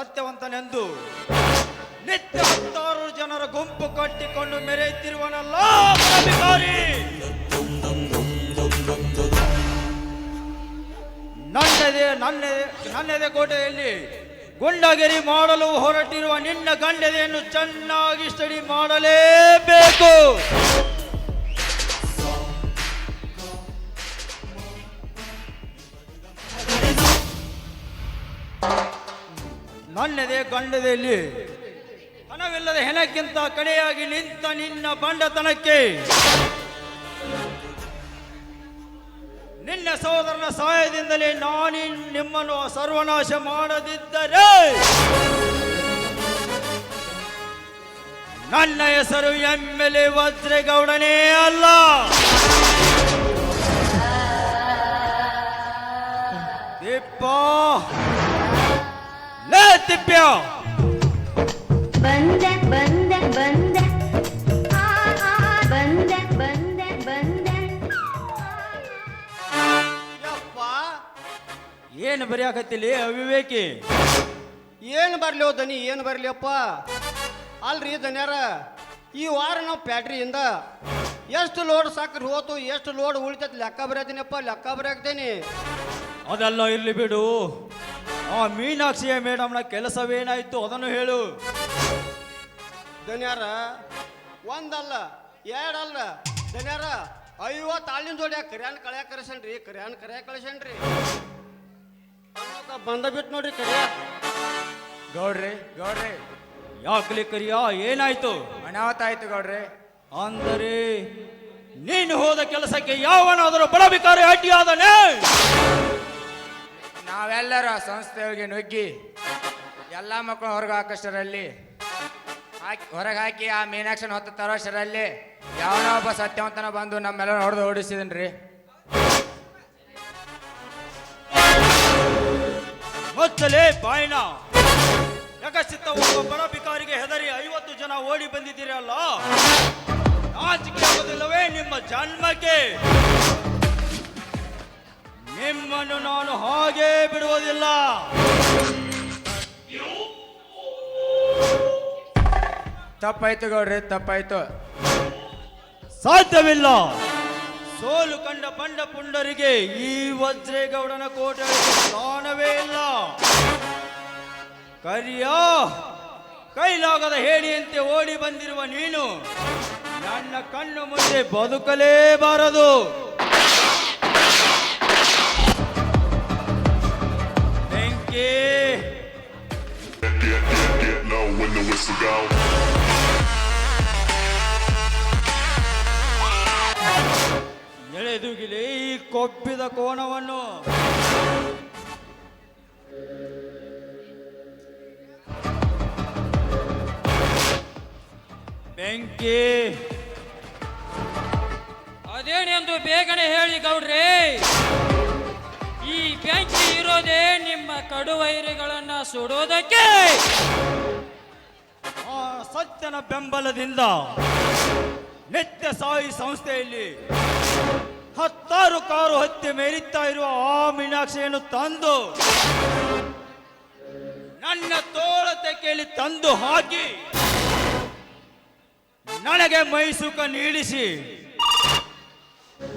ಸತ್ಯವಂತನೆಂದು ನಿತ್ಯ ಹತ್ತಾರು ಜನರ ಗುಂಪು ಕಟ್ಟಿಕೊಂಡು ಮೆರೆಯುತ್ತಿರುವನಲ್ಲ ಅಧಿಕಾರಿ ನನ್ನದೇ, ನನ್ನದೆ, ನನ್ನೆದೆ ಕೋಟೆಯಲ್ಲಿ ಗುಂಡಗಿರಿ ಮಾಡಲು ಹೊರಟಿರುವ ನಿನ್ನ ಗಂಡದೆಯನ್ನು ಚೆನ್ನಾಗಿ ಸ್ಟಡಿ ಮಾಡಲೇಬೇಕು. ನನ್ನೆದೆ ಕಂಡದಲ್ಲಿ ಹಣವಿಲ್ಲದ ಹೆಣಕ್ಕಿಂತ ಕಡೆಯಾಗಿ ನಿಂತ ನಿನ್ನ ಬಂಡತನಕ್ಕೆ. ನಿನ್ನ ಸಹೋದರನ ಸಹಾಯದಿಂದಲೇ ನಾನು ನಿಮ್ಮನ್ನು ಸರ್ವನಾಶ ಮಾಡದಿದ್ದರೆ. ನನ್ನ ಹೆಸರು ಎಂ ಎಲ್ ಎ ವಜ್ರೇಗೌಡನೇ ಅಲ್ಲ. ತಿಪ್ಪ. ಬಂದ ಬಂದ ಬಂದ. ಬಂದ ಬಂದ ಬಂದ. ಯಪ್ಪ. ಏನು ಬರೆಯಾಕತ್ತಿಲಿ ಅವಿವೇಕಿ? ಏನು ಬರ್ಲಿ ದನಿ ಏನು ಬರಲಿಯಪ್ಪ ಅಲ್ರಿ ದನ್ಯಾರ ಈ ವಾರ ನಾವು ಪ್ಯಾಟ್ರಿಯಿಂದ ಎಷ್ಟು ಲೋಡ್ ಸಾಕ್ರಿ ಹೋತು ಎಷ್ಟು ಲೋಡ್ ಉಳಿತೈತೆ ಲೆಕ್ಕ ಬರೆಯತ್ತೀನಪ್ಪ ಲೆಕ್ಕ ಬರೆಯಾಕ್ತೇನೆ ಅದೆಲ್ಲ ಇರ್ಲಿ ಬಿಡು. ಆ ಮೀನಾಕ್ಷಿಯ ಮೇಡಮ್ನ ಕೆಲಸವೇನಾಯ್ತು? ಅದನ್ನು ಹೇಳು. ಧನ್ಯಾರ ಒಂದಲ್ಲ ಎರಡಲ್ಲ. ಧನ್ಯಾರ ಐವತ್ತು ಆಳಿನ ಜೋಡಿ ಕರ್ಯಾನ್ ಕಳ್ಯಾಕ ಕರೆಸನ್ರಿ ಕರ್ಯಾನ್ ಕರ್ಯಾಕ ಕಳಿಸನ್ರಿ ಬಂದ ಬಿಟ್ಟು ನೋಡ್ರಿ ಕರಿಯ. ಗೌಡ್ರಿ ಗೌಡ್ರಿ. ಯಾಕಲಿ ಕರಿಯ? ಏನಾಯ್ತು? ಅನಾಹುತಾಯ್ತು ಗೌಡ್ರಿ. ಅಂದರೆ ನೀನು ಹೋದ ಕೆಲಸಕ್ಕೆ ಯಾವನಾದರೂ ಬಡಬಿಕಾರಿ ಅಡ್ಡಿಯಾದನೆ ನಾವೆಲ್ಲರೂ ಆ ಸಂಸ್ಥೆಯೊಳಗೆ ನುಗ್ಗಿ ಎಲ್ಲ ಮಕ್ಕಳು ಹೊರಗೆ ಹಾಕೋಷ್ಟರಲ್ಲಿ ಹಾಕಿ, ಹೊರಗೆ ಹಾಕಿ ಆ ಮೀನಾಕ್ಷನ್ ಹೊತ್ತು ತರೋಷ್ಟರಲ್ಲಿ ಯಾವನೋ ಒಬ್ಬ ಸತ್ಯವಂತನ ಬಂದು ನಮ್ಮೆಲ್ಲ ಹೊಡೆದು ಓಡಿಸಿದನ್ರಿ. ಮೊಚ್ಚಲೇ ಬಾಯ್ನ ಯಕಸಿತ್ತ ಒಬ್ಬ ಬಲಬಿಕಾರಿಗೆ ಹೆದರಿ ಐವತ್ತು ಜನ ಓಡಿ ಬಂದಿದ್ದೀರಲ್ಲ? ನಾಚಿಕೆ ಆಗೋದಿಲ್ಲವೇ ನಿಮ್ಮ ಜನ್ಮಕ್ಕೆ? ನಿಮ್ಮನ್ನು ನಾನು ಹಾಗೆ ಬಿಡುವುದಿಲ್ಲ. ತಪ್ಪಾಯ್ತು ಗೌಡ್ರಿ ತಪ್ಪಾಯ್ತು. ಸಾಧ್ಯವಿಲ್ಲ. ಸೋಲು ಕಂಡ ಬಂಡ ಪುಂಡರಿಗೆ ಈ ವಜ್ರೇಗೌಡನ ಕೋಟೆ ಸ್ಥಾನವೇ ಇಲ್ಲ. ಕರಿಯ ಕೈಲಾಗದ ಹೇಳಿಯಂತೆ ಓಡಿ ಬಂದಿರುವ ನೀನು ನನ್ನ ಕಣ್ಣು ಮುಂದೆ ಬದುಕಲೇಬಾರದು. ಬೆಂಕಿ get. ಎಳೆದುಗಿಲೆ ಕೊಬ್ಬಿದ ಕೋಣವನ್ನು ಬೆಂಕಿ ಅದೇನೆಂದು ಬೇಗನೆ ಹೇಳಿ ಗೌಡ್ರೆ ಈ ಬೆಂಕಿ ಇರೋದೇ ಕಡುವೈರಿಗಳನ್ನ ಸುಡೋದಕ್ಕೆ ಆ ಸತ್ಯನ ಬೆಂಬಲದಿಂದ ನಿತ್ಯ ಸಾಯಿ ಸಂಸ್ಥೆಯಲ್ಲಿ ಹತ್ತಾರು ಕಾರು ಹತ್ತಿ ಮೇರಿತಾ ಇರುವ ಆ ಮೀನಾಕ್ಷಿಯನ್ನು ತಂದು ನನ್ನ ತೋಳತೆ ಕೇಳಿ ತಂದು ಹಾಕಿ ನನಗೆ ಮೈಸುಕ ನೀಡಿಸಿ,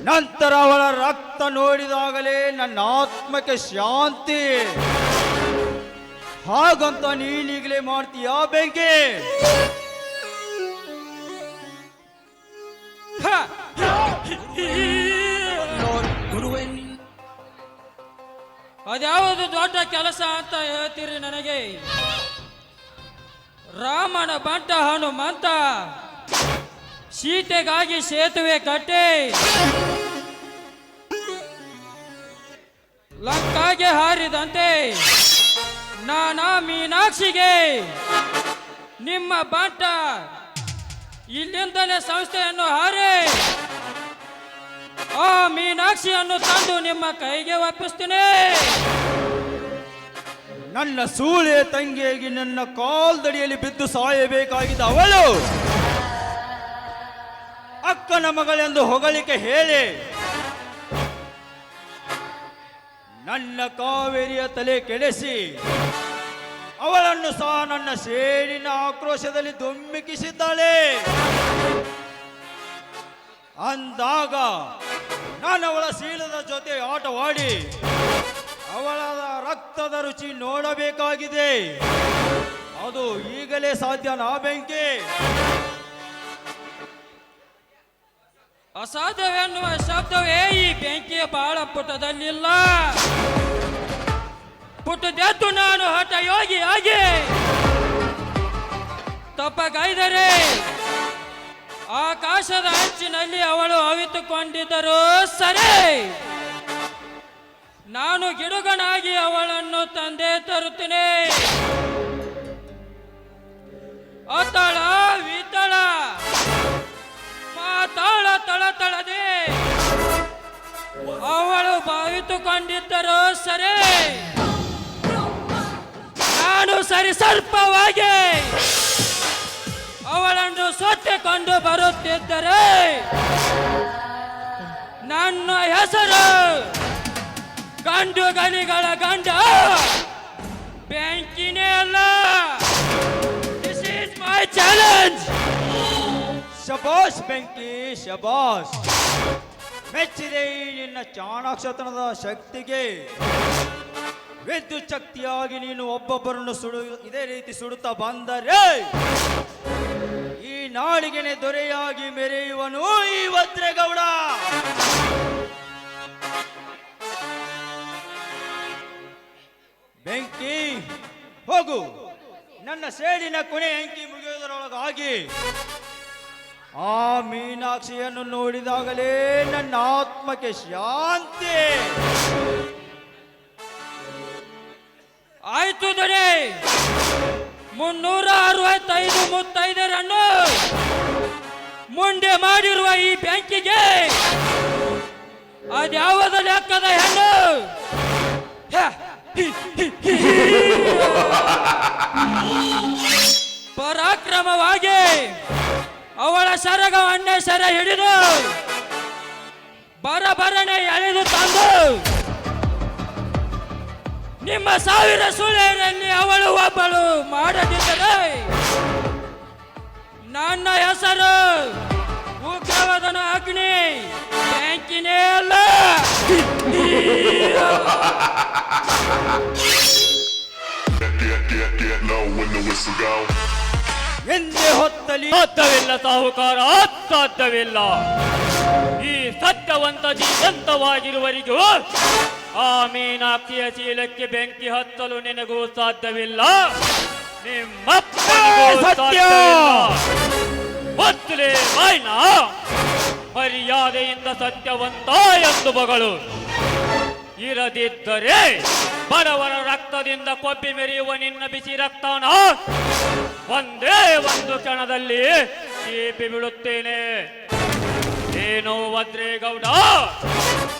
ನಂತರ ಅವಳ ರಕ್ತ ನೋಡಿದಾಗಲೇ ನನ್ನ ಆತ್ಮಕ್ಕೆ ಶಾಂತಿ ಹಾಗಂತ ನೀನೀಗಲೇ ಮಾಡ್ತೀಯಾ ಬೆಂಕಿ! ಅದ್ಯಾವುದು ದೊಡ್ಡ ಕೆಲಸ ಅಂತ ಹೇಳ್ತೀರಿ ನನಗೆ? ರಾಮನ ಬಂಟ ಹನುಮಂತ ಸೀತೆಗಾಗಿ ಸೇತುವೆ ಕಟ್ಟೆ, ಲಂಕಾಗೆ ಹಾರಿದಂತೆ ನಾನಾ ಮೀನಾಕ್ಷಿಗೆ ನಿಮ್ಮ ಬಾಟ ಇಲ್ಲಿಂದಲೇ ಸಂಸ್ಥೆಯನ್ನು ಹಾರಿ. ಆ ಮೀನಾಕ್ಷಿಯನ್ನು ತಂದು ನಿಮ್ಮ ಕೈಗೆ ಒಪ್ಪಿಸ್ತೀನಿ. ನನ್ನ ಸೂಳೆ ತಂಗಿಯಾಗಿ ನನ್ನ ಕಾಲ್ದಡಿಯಲ್ಲಿ ಬಿದ್ದು ಸಾಯಬೇಕಾಗಿದ್ದ ಅವಳು ಅಕ್ಕನ ಮಗಳೆಂದು ಹೊಗಳಿಕೆ ಹೇಳಿ ನನ್ನ ಕಾವೇರಿಯ ತಲೆ ಕೆಡಿಸಿ ಅವಳನ್ನು ಸಹ ನನ್ನ ಸೇಡಿನ ಆಕ್ರೋಶದಲ್ಲಿ ದುಮ್ಮಿಕಿಸಿದ್ದಾಳೆ ಅಂದಾಗ ನಾನು ಅವಳ ಶೀಲದ ಜೊತೆ ಆಟವಾಡಿ ಅವಳ ರಕ್ತದ ರುಚಿ ನೋಡಬೇಕಾಗಿದೆ. ಅದು ಈಗಲೇ ಸಾಧ್ಯ ನಾ ಬೆಂಕಿ. ಅಸಾಧ್ಯವೆನ್ನುವ ಶಬ್ದವೇ ಈ ಬೆಂಕಿಯ ಬಾಳ ಪುಟದಲ್ಲಿಲ್ಲ. ಪುಟದೆದ್ದು ನಾನು ಹಠ ಯೋಗಿ ಯೋಗಿಯಾಗಿ ತಪ್ಪಗೈದರೆ ಆಕಾಶದ ಅಂಚಿನಲ್ಲಿ ಅವಳು ಅವಿತುಕೊಂಡಿದ್ದರು ಸರಿ. ನಾನು ಗಿಡುಗನಾಗಿ ಅವಳನ್ನು ತಂದೆ ತರುತ್ತೇನೆ. ಅತಳ ವಿತಳ ಮಾತಾಳ ತಳತಳದೆ ಅವಳು ಭಾವಿತುಕೊಂಡಿದ್ದರು ಸರಿ. ನಾನು ಸರಿ ಸರ್ಪವಾಗಿ ಅವಳನ್ನು ಸೊತ್ತಿಕೊಂಡು ಬರುತ್ತಿದ್ದರೆ ನನ್ನ ಹೆಸರು ಗಂಡು ಗಲಿಗಳ ಗಂಡ. ಬ್ಯಾಂಕಿನೇ ಅಲ್ಲ. ದಿಸ್ ಈಸ್ ಮೈ ಚಾಲೆಂಜ್ ಶಬಾಷ್ ಬೆಂಕಿ, ಶಬಾಷ್. ಮೆಚ್ಚಿದೆ ನಿನ್ನ ಚಾಣಾಕ್ಷತನದ ಶಕ್ತಿಗೆ. ವಿದ್ಯುತ್ ಶಕ್ತಿಯಾಗಿ ನೀನು ಒಬ್ಬೊಬ್ಬರನ್ನು ಸುಡು, ಇದೇ ರೀತಿ ಸುಡುತ್ತಾ ಬಂದರೆ, ಈ ನಾಳಿಗೆನೆ ದೊರೆಯಾಗಿ ಮೆರೆಯುವನು ಈ ವಜ್ರೇಗೌಡ ಬೆಂಕಿ, ಹೋಗು. ನನ್ನ ಸೇಡಿನ ಕೊನೆ ಅಂಕಿ ಮುಗಿಯುವುದರೊಳಗಾಗಿ ಆ ಮೀನಾಕ್ಷಿಯನ್ನು ನೋಡಿದಾಗಲೇ ನನ್ನ ಆತ್ಮಕ್ಕೆ ಶಾಂತಿ. ಆಯ್ತು ಮುನ್ನೂರ ಅರವತ್ತೈದು ಮುತ್ತೈದರನ್ನು ಮುಂಡೆ ಮಾಡಿರುವ ಈ ಬ್ಯಾಂಕಿಗೆ ಅದ್ಯಾವದ ಲೆಕ್ಕದ ಹೆಣ್ಣು. ಪರಾಕ್ರಮವಾಗಿ ಅವಳ ಸರಗವನ್ನೇ ಸರ ಹಿಡಿದು ಬರಬರನೆ ಎಳೆದು ತಂದು ನಿಮ್ಮ ಸಾವಿರ ಸುಳ್ಳೆಯಲ್ಲಿ ಅವಳು ಒಬ್ಬಳು ಮಾಡದಿದ್ದರೆ ನನ್ನ ಹೆಸರು ಉಗ್ರವಾದನ ಅಗ್ನಿ ಬ್ಯಾಂಕಿನೇ ಅಲ್ಲ. ಎಂದೇ ಹೊತ್ತಲಿ ಸಾಧ್ಯವಿಲ್ಲ ಸಾಹುಕಾರ ಸಾಧ್ಯವಿಲ್ಲ ಈ ಸತ್ಯವಂತ ಜೀವಂತವಾಗಿರುವರಿಗೂ ಆ ಆಪ್ತಿಯ ಚೀಲಕ್ಕೆ ಬೆಂಕಿ ಹತ್ತಲು ನಿನಗೂ ಸಾಧ್ಯವಿಲ್ಲ. ನಿಮ್ಮ. ಗೊತ್ತಲೇ ಬಾಯ್ನ ಮರ್ಯಾದೆಯಿಂದ ಸತ್ಯವಂತ ಎಂದು ಮಗಳು ಇರದಿದ್ದರೆ ಬಡವರ ರಕ್ತದಿಂದ ಕೊಬ್ಬಿ ಮೆರೆಯುವ ನಿನ್ನ ಬಿಸಿ ರಕ್ತನ ಒಂದೇ ಒಂದು ಕ್ಷಣದಲ್ಲಿ ಚೀಪಿ ಬಿಡುತ್ತೇನೆ ಏನು ವಜ್ರೇಗೌಡ.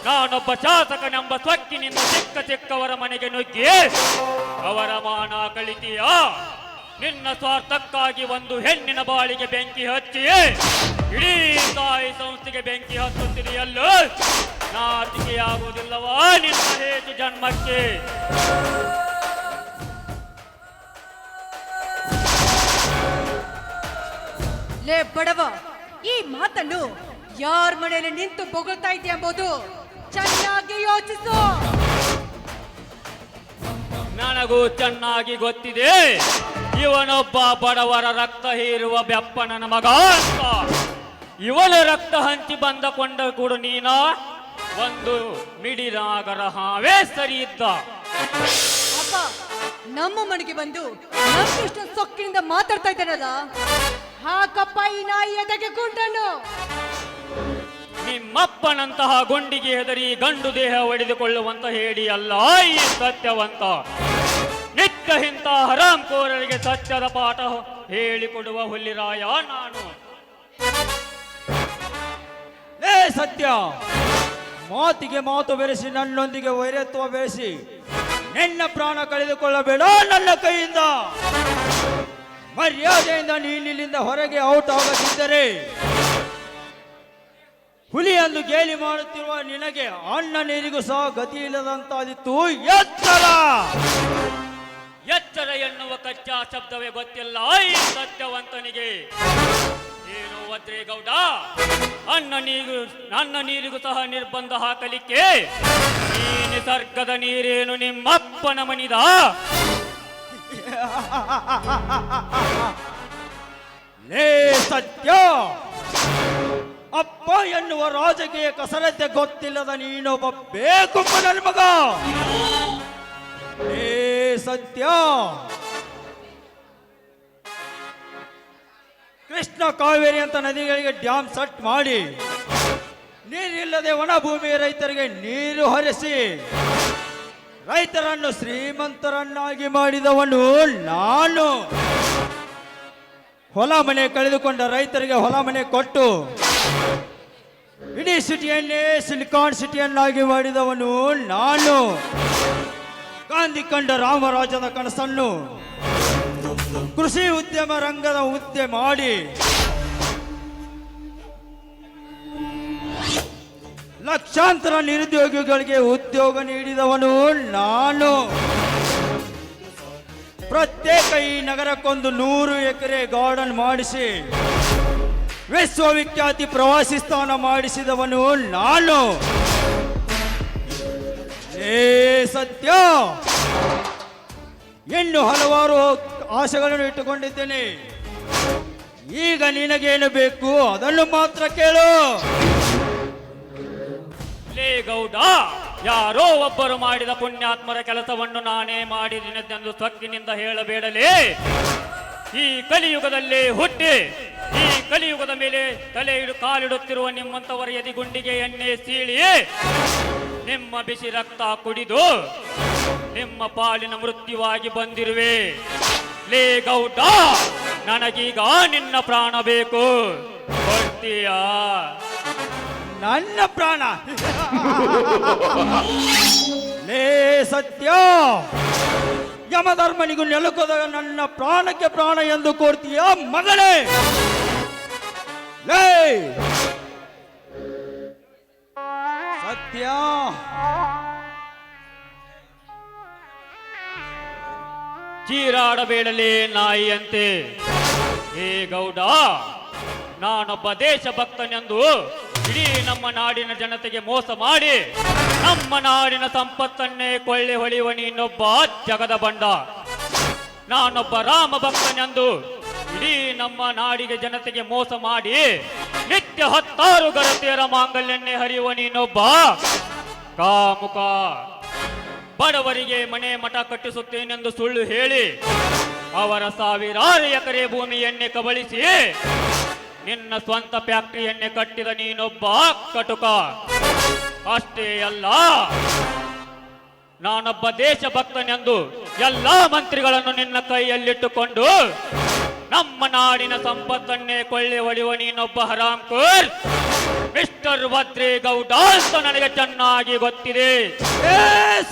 ನಾನೊಬ್ಬ ಶಾಸಕನೆಂಬ ಸೊಕ್ಕಿನಿಂದ ಚಿಕ್ಕ ಚಿಕ್ಕವರ ಮನೆಗೆ ನುಗ್ಗಿ ಅವರ ಮಾನ ಕಳಿತೀಯ. ನಿನ್ನ ಸ್ವಾರ್ಥಕ್ಕಾಗಿ ಒಂದು ಹೆಣ್ಣಿನ ಬಾಳಿಗೆ ಬೆಂಕಿ ಹಚ್ಚಿ, ಇಡೀ ತಾಯಿ ಸಂಸ್ಥೆಗೆ ಬೆಂಕಿ ಹಚ್ಚುತ್ತಿದೆಯಲ್ಲೂ ನಾಚಿಕೆಯಾಗುವುದಿಲ್ಲವಾ ನಿನ್ನ ಹೇತು ಜನ್ಮಕ್ಕೆ. ಲೇ ಬಡವ, ಈ ಮಾತನ್ನು ಯಾರ ಮನೆಯಲ್ಲಿ ನಿಂತು ಬೊಗಳ್ತಾ ಇದೆಯಾ ಎಂಬುದು? ಚೆನ್ನಾಗಿ ಯೋಚಿಸು. ನನಗೂ ಚೆನ್ನಾಗಿ ಗೊತ್ತಿದೆ. ಇವನೊಬ್ಬ ಬಡವರ ರಕ್ತ ಹೀರುವ ಬೆಪ್ಪನನ ಮಗ ಅಂತ. ಇವನ ರಕ್ತ ಹಂಚಿ ಬಂದ ಕೊಂಡ ಕೂಡ ನೀನ. ಒಂದು ಮಿಡಿರಾಗರ ಹಾವೇ ಸರಿ ಇದ್ದ. ಅಪ್ಪ ನಮ್ಮ ಮನೆಗೆ ಬಂದು ನಮ್ಮಿಷ್ಟ ಸೊಕ್ಕಿನಿಂದ ಮಾತಾಡ್ತಾ ಇದ್ದಾನಲ್ಲ? ಹಾಕಪ್ಪ ಈ ನಾಯಿ ಎದಗೆ ಗುಂಡನ್ನು ನಿಮ್ಮಪ್ಪನಂತಹ ಗುಂಡಿಗೆ ಹೆದರಿ ಗಂಡು ದೇಹ ಒಡೆದುಕೊಳ್ಳುವಂತ ಹೇಳಿ ಅಲ್ಲ, ಈ ಸತ್ಯವಂತ. ನಿತ್ಯ ಇಂಥ ಹರಾಂಕೋರರಿಗೆ ಸತ್ಯದ ಪಾಠ ಹೇಳಿಕೊಡುವ ಹುಲ್ಲಿರಾಯ ನಾನು. ಏ ಸತ್ಯ, ಮಾತಿಗೆ ಮಾತು ಬೆರೆಸಿ, ನನ್ನೊಂದಿಗೆ ವೈರತ್ವ ಬೆರೆಸಿ, ನಿನ್ನ ಪ್ರಾಣ ಕಳೆದುಕೊಳ್ಳಬೇಡ ನನ್ನ ಕೈಯಿಂದ. ಮರ್ಯಾದೆಯಿಂದ ನೀನಿಲ್ಲಿಂದ ಹೊರಗೆ ಔಟ್ ಆಗದಿದ್ದರೆ ಹುಲಿಯಂದು ಗೇಲಿ ಮಾಡುತ್ತಿರುವ ನಿನಗೆ ಅಣ್ಣ ನೀರಿಗೂ ಸಹ ಗತಿ ಇಲ್ಲದಂತಾದಿತ್ತು. ಎಚ್ಚರ ಎಚ್ಚರ ಎನ್ನುವ ಕಚ್ಚಾ ಶಬ್ದವೇ ಗೊತ್ತಿಲ್ಲ. ಈ ಸತ್ಯವಂತನಿಗೆ. ಏನು ಭದ್ರೇಗೌಡ ಅಣ್ಣ ನೀರು ನನ್ನ ನೀರಿಗೂ ಸಹ ನಿರ್ಬಂಧ ಹಾಕಲಿಕ್ಕೆ ಈ ನಿಸರ್ಗದ ನೀರೇನು ನಿಮ್ಮಪ್ಪನ ಮನಿದ? ಲೇ ಸತ್ಯ! ಅಪ್ಪ ಎನ್ನುವ ರಾಜಕೀಯ ಕಸರತೆ ಗೊತ್ತಿಲ್ಲದ ನೀನೊಬ್ಬ ಬೇಕು ನನ್ನ ಮಗ. ಏ ಸತ್ಯ. ಕೃಷ್ಣ ಕಾವೇರಿ ಅಂತ ನದಿಗಳಿಗೆ ಡ್ಯಾಮ್ ಸಟ್ ಮಾಡಿ ನೀರಿಲ್ಲದೆ ಒಣ ಭೂಮಿ ರೈತರಿಗೆ ನೀರು ಹರಿಸಿ ರೈತರನ್ನು ಶ್ರೀಮಂತರನ್ನಾಗಿ ಮಾಡಿದವನು ನಾನು. ಹೊಲ ಮನೆ ಕಳೆದುಕೊಂಡ ರೈತರಿಗೆ ಹೊಲ ಮನೆ ಕೊಟ್ಟು ಇಡೀ ಸಿಟಿಯನ್ನೇ ಸಿಲಿಕಾನ್ ಸಿಟಿಯನ್ನಾಗಿ ಮಾಡಿದವನು ನಾನು. ಗಾಂಧಿ ಕಂಡ ರಾಮರಾಜನ ಕನಸನ್ನು ಕೃಷಿ ಉದ್ಯಮ ರಂಗದ ಹುದ್ದೆ ಮಾಡಿ ಲಕ್ಷಾಂತರ ನಿರುದ್ಯೋಗಿಗಳಿಗೆ ಉದ್ಯೋಗ ನೀಡಿದವನು ನಾನು. ಪ್ರತ್ಯೇಕ ಈ ನಗರಕ್ಕೊಂದು ನೂರು ಎಕರೆ ಗಾರ್ಡನ್ ಮಾಡಿಸಿ ವಿಶ್ವವಿಖ್ಯಾತಿ ಪ್ರವಾಸಿ ಸ್ಥಾನ ಮಾಡಿಸಿದವನು ನಾನು. ಏ ಸತ್ಯ. ಇನ್ನು ಹಲವಾರು ಆಸೆಗಳನ್ನು ಇಟ್ಟುಕೊಂಡಿದ್ದೇನೆ. ಈಗ ನಿನಗೇನು ಬೇಕು ಅದನ್ನು ಮಾತ್ರ ಕೇಳು. ಲೇ ಗೌಡ, ಯಾರೋ ಒಬ್ಬರು ಮಾಡಿದ ಪುಣ್ಯಾತ್ಮರ ಕೆಲಸವನ್ನು ನಾನೇ ಮಾಡಿದಿನದೆಂದು ಸಕ್ಕಿನಿಂದ ಹೇಳಬೇಡಲೇ. ಈ ಕಲಿಯುಗದಲ್ಲಿ ಹುಟ್ಟಿ ಈ ಕಲಿಯುಗದ ಮೇಲೆ ತಲೆ ಇಡು ಕಾಲಿಡುತ್ತಿರುವ ನಿಮ್ಮಂತವರ ಎದಿಗುಂಡಿಗೆ ಎಣ್ಣೆ ಸೀಳಿ. ನಿಮ್ಮ ಬಿಸಿ ರಕ್ತ ಕುಡಿದು ನಿಮ್ಮ ಪಾಲಿನ ಮೃತ್ಯುವಾಗಿ ಬಂದಿರುವೆ. ಲೇ ಗೌಡ ನನಗೀಗ ನಿನ್ನ ಪ್ರಾಣ ಬೇಕು. ಕೊಡ್ತೀಯಾ ನನ್ನ ಪ್ರಾಣ. ಲೇ ಸತ್ಯ ಯಮಧರ್ಮನಿಗೂ ನೆಲುಕದ ನನ್ನ ಪ್ರಾಣಕ್ಕೆ ಪ್ರಾಣ ಎಂದು ಕೋರ್ತೀಯ ಮಗಳೇ. ಲೇ ಸತ್ಯ. ಚೀರಾಡಬೇಡಲೆ ನಾಯಿಯಂತೆ. ಹೇ ಗೌಡ, ನಾನೊಬ್ಬ ದೇಶಭಕ್ತನೆಂದು ಇಡೀ ನಮ್ಮ ನಾಡಿನ ಜನತೆಗೆ ಮೋಸ ಮಾಡಿ ನಮ್ಮ ನಾಡಿನ ಸಂಪತ್ತನ್ನೇ ಕೊಳ್ಳೆ ಹೊಳಿಯುವ ನೀನೊಬ್ಬ ಜಗದ ಬಂಡ. ನಾನೊಬ್ಬ ರಾಮ ಭಕ್ತನೆಂದು ಇಡೀ ನಮ್ಮ ನಾಡಿಗೆ ಜನತೆಗೆ ಮೋಸ ಮಾಡಿ ನಿತ್ಯ ಹತ್ತಾರು ಗರತೆಯರ ಮಾಂಗಲ್ಯನ್ನೇ ಹರಿಯುವ ನೀನೊಬ್ಬ. ಕಾಮುಕ, ಬಡವರಿಗೆ ಮನೆ ಮಠ ಕಟ್ಟಿಸುತ್ತೇನೆಂದು ಸುಳ್ಳು ಹೇಳಿ ಅವರ ಸಾವಿರಾರು ಎಕರೆ ಭೂಮಿಯನ್ನೇ ಕಬಳಿಸಿ ನಿನ್ನ ಸ್ವಂತ ಫ್ಯಾಕ್ಟರಿಯನ್ನೇ ಕಟ್ಟಿದ ನೀನೊಬ್ಬ ಕಟುಕ. ಅಷ್ಟೇ ಅಲ್ಲ, ನಾನೊಬ್ಬ ದೇಶಭಕ್ತನೆಂದು ಎಲ್ಲಾ ಮಂತ್ರಿಗಳನ್ನು ನಿನ್ನ ಕೈಯಲ್ಲಿಟ್ಟುಕೊಂಡು ನಮ್ಮ ನಾಡಿನ ಸಂಪತ್ತನ್ನೇ ಕೊಳ್ಳೆ ಹೊಡೆಯುವ ನೀನೊಬ್ಬ ಹರಾಮ್ಕೂರ್ ಮಿಸ್ಟರ್ ಭದ್ರೇಗೌಡ ಅಂತ ನನಗೆ ಚೆನ್ನಾಗಿ ಗೊತ್ತಿದೆ. ಏ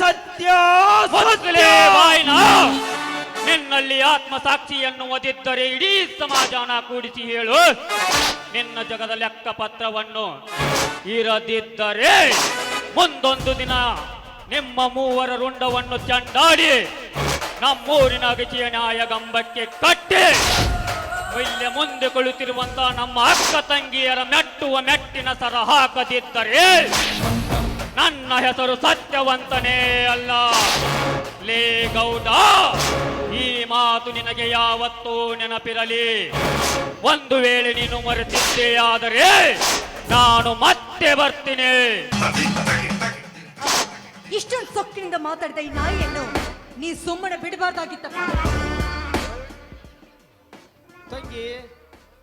ಸತ್ಯ ಮೊದಲೇ ಬಾಯ್ನ ನಿನ್ನಲ್ಲಿ ಆತ್ಮಸಾಕ್ಷಿಯನ್ನು ಒದಿದ್ದರೆ ಇಡೀ ಸಮಾಜನ ಕೂಡಿಸಿ ಹೇಳು. ನಿನ್ನ ಜಗದ ಲೆಕ್ಕ ಪತ್ರವನ್ನು ಇರದಿದ್ದರೆ ಮುಂದೊಂದು ದಿನ ನಿಮ್ಮ ಮೂವರ ರುಂಡವನ್ನು ಚಂಡಾಡಿ ನಮ್ಮೂರಿನ ಅಗಚಿಯ ನ್ಯಾಯಗಂಬಕ್ಕೆ ಕಟ್ಟಿ ಇಲ್ಲೇ ಮುಂದೆ ಕುಳಿತಿರುವಂತ ನಮ್ಮ ಅಕ್ಕ ತಂಗಿಯರ ಮೆಟ್ಟುವ ಮೆಟ್ಟಿನ ಸರ ಹಾಕದಿದ್ದರೆ ನನ್ನ ಹೆಸರು ಸತ್ಯವಂತನೇ ಅಲ್ಲ. ಲೇ ಗೌಡ, ಈ ಮಾತು ನಿನಗೆ ಯಾವತ್ತೂ ನೆನಪಿರಲಿ. ಒಂದು ವೇಳೆ ನೀನು ಮರೆತಿದ್ದೇ ಆದರೆ ನಾನು ಮತ್ತೆ ಬರ್ತೀನಿ. ಇಷ್ಟೊಂದು ಸೊಕ್ಕಿನಿಂದ ಮಾತಾಡಿದ ಈ ನಾಯಿಯನ್ನು ನೀ ಸುಮ್ಮನೆ ಬಿಡಬಾರ್ದಾಗಿತ್ತಪ್ಪ. ತಂಗಿ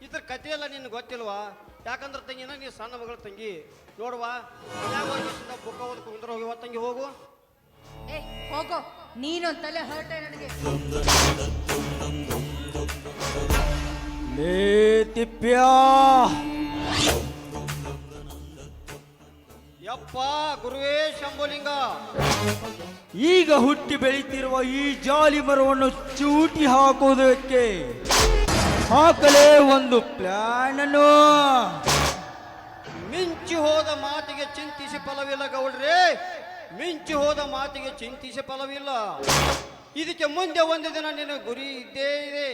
ಇದ್ರ ಕಥೆ ಎಲ್ಲ ನಿನ್ಗೆ ಗೊತ್ತಿಲ್ವಾ? ಯಾಕಂದ್ರೆ ತಂಗಿನ ನೀ ಸಣ್ಣ ಮಗಳ ತಂಗಿ. ನೋಡುವ ಬುಕ್ಕ ಓದ್ ಕುಂದ್ರ ಹೋಗಿವ ತಂಗಿ ಹೋಗು. ಏ ಹೋಗೋ. ತಲೆ ಹೊರಟೆ ನನಗೆ. ಲೇ ತಿಪ್ಪ್ಯ. ಯಪ್ಪ ಗುರುವೇ ಶಂಭುಲಿಂಗ. ಈಗ ಹುಟ್ಟಿ ಬೆಳೀತಿರುವ ಈ ಜಾಲಿ ಮರವನ್ನು ಚೂಟಿ ಹಾಕೋದಕ್ಕೆ ಹಾಕಲೇ ಒಂದು ಪ್ಲಾನ್ ಅನ್ನು ಮಿಂಚಿ ಹೋದ ಮಾತಿಗೆ ಚಿಂತಿಸಿ ಫಲವಿಲ್ಲ ಗೌಡ್ರೆ. ಮಿಂಚಿ ಹೋದ ಮಾತಿಗೆ ಚಿಂತಿಸಿ ಫಲವಿಲ್ಲ. ಇದಕ್ಕೆ ಮುಂದೆ ಒಂದು ದಿನ ನಿನ್ನ ಗುರಿ ಇದ್ದೇ ಇದೆ.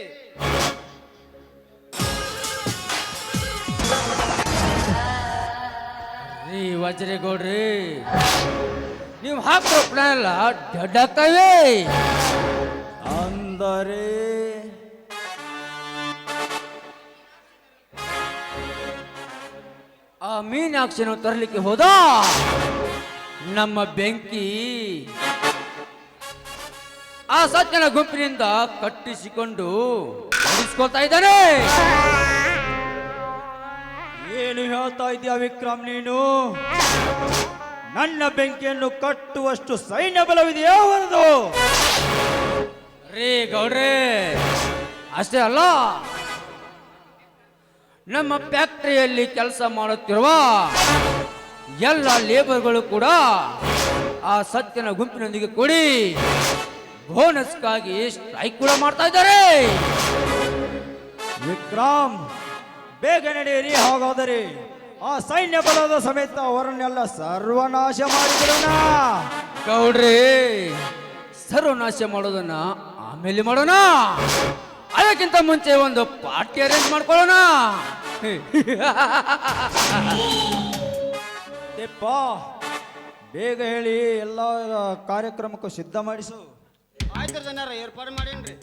ರೀ ವಜ್ರೇಗೌಡ್ರಿ ನೀವು ಹಾಕೋ ಪ್ಲಾನ್ ಎಲ್ಲ ದೊಡ್ಡ ಆಗ್ತವೆ ಅಂದರೆ ಮೀನಾಕ್ಷಿನ ತರಲಿಕ್ಕೆ ಹೋದ? ನಮ್ಮ ಬೆಂಕಿ ಆ ಸಜ್ಜನ ಗುಂಪಿನಿಂದ ಕಟ್ಟಿಸಿಕೊಂಡು ನಡೆಸ್ಕೊಳ್ತಾ ಇದ್ದಾನೆ. ಏನು ಹೇಳ್ತಾ ಇದೀಯ ವಿಕ್ರಮ್ ನೀನು? ನನ್ನ ಬೆಂಕಿಯನ್ನು ಕಟ್ಟುವಷ್ಟು ಸೈನ್ಯ ಬಲವಿದೆಯಾ ಅವರದು ರೇ ಗೌಡ್ರೆ, ಅಷ್ಟೇ ಅಲ್ಲ. ನಮ್ಮ ಫ್ಯಾಕ್ಟರಿಯಲ್ಲಿ ಕೆಲಸ ಮಾಡುತ್ತಿರುವ ಎಲ್ಲ ಲೇಬರ್ಗಳು ಕೂಡ ಆ ಸತ್ಯನ ಗುಂಪಿನೊಂದಿಗೆ ಕೂಡಿ ಬೋನಸ್ಗಾಗಿ ಸ್ಟ್ರೈಕ್ ಕೂಡ ಮಾಡ್ತಾ ಇದ್ದಾರೆ. ವಿಕ್ರಮ್, ಬೇಗ ನಡೆಯಿರಿ, ಹಾಗಾದರೆ ಆ ಸೈನ್ಯ ಬಲದ ಸಮೇತ ಅವರನ್ನೆಲ್ಲ ಸರ್ವನಾಶ ಮಾಡಿದ್ರಣ ಗೌಡ್ರಿ, ಸರ್ವನಾಶ ಮಾಡೋದನ್ನ ಆಮೇಲೆ ಮಾಡೋಣ. ಅದಕ್ಕಿಂತ ಮುಂಚೆ ಒಂದು ಪಾರ್ಟಿ ಅರೇಂಜ್ ಮಾಡ್ಕೊಳ್ಳೋಣ. ತೆಪ್ಪ ಬೇಗ ಹೇಳಿ ಎಲ್ಲ ಕಾರ್ಯಕ್ರಮಕ್ಕೂ ಸಿದ್ಧ ಮಾಡಿಸು. ಆಯ್ತು ಜನರ ಏರ್ಪಾಡು ಮಾಡೇನ್ರಿ